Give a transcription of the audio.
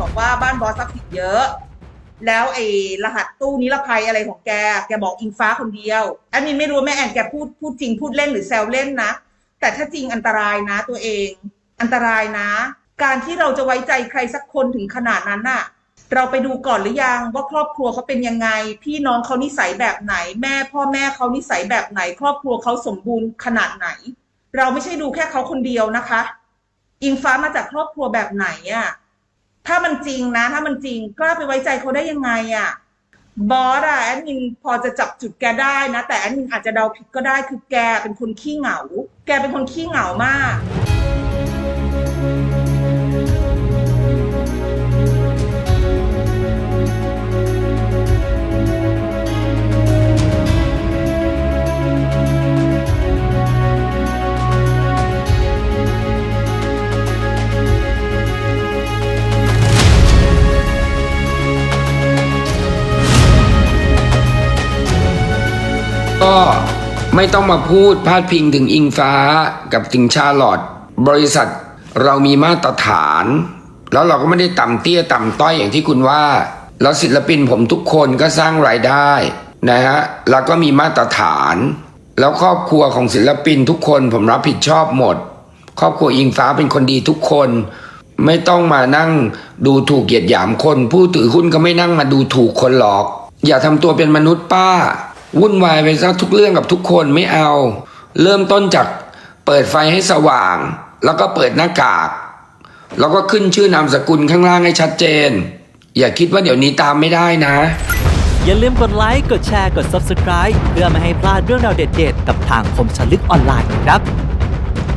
บอกว่าบ้านบอสสักผิดเยอะ แล้วไอ้รหัสตู้นิรภัยอะไรของแก แกบอกอิงฟ้าคนเดียวแอดมินไม่รู้แม่แอนแกพูดพูดจริงพูดเล่นหรือแซวเล่นนะ แต่ถ้าจริงอันตรายนะตัวเอง อันตรายนะ การที่เราจะไว้ใจใครสักคนถึงขนาดนั้นน่ะ เราไปดูก่อนหรือยังว่าครอบครัวเขาเป็นยังไง พี่น้องเขานิสัยแบบไหน แม่พ่อแม่เขานิสัยแบบไหน ครอบครัวเขาสมบูรณ์ขนาดไหน เราไม่ใช่ดูแค่เขาคนเดียวนะคะ อิงฟ้ามาจากครอบครัวแบบไหนอะ ถ้ามันจริงนะ ถ้ามันจริงกล้าไปไว้ใจเขาได้ยังไงอะบอสอะแอดมินพอจะจับจุดแกได้นะ แต่แอดมินอาจจะเดาผิดก็ได้คือแกเป็นคนขี้เหงา แกเป็นคนขี้เหงามาก ก็ไม่ต้องมาพูดพาดพิงถึงอิงฟ้ากับถึงชาลอตบริษัทเรามีมาตรฐาน แล้วเราก็ไม่ได้ต่ำเตี้ยต่ำต้อยอย่างที่คุณว่า แล้วศิลปินผมทุกคนก็สร้างรายได้นะฮะแล้วก็มีมาตรฐาน แล้วครอบครัวของศิลปินทุกคนผมรับผิดชอบหมด ครอบครัวอิงฟ้าเป็นคนดีทุกคน ไม่ต้องมานั่งดูถูกเหยียดหยามคน ผู้ถือหุ้นก็ไม่นั่งมาดูถูกคนหรอก อย่าทำตัวเป็นมนุษย์ป้า วุ่นวายไปซะทุกเรื่องกับทุกคนไม่เอา เริ่มต้นจากเปิดไฟให้สว่าง แล้วก็เปิดหน้ากาก แล้วก็ขึ้นชื่อนามสกุลข้างล่างให้ชัดเจน อย่าคิดว่าเดี๋ยวนี้ตามไม่ได้นะ อย่าลืมกดไลค์ กดแชร์ กด Subscribe เพื่อไม่ให้พลาดเรื่องราวเด็ดๆ กับทางคมชนลึกออนไลน์นะครับ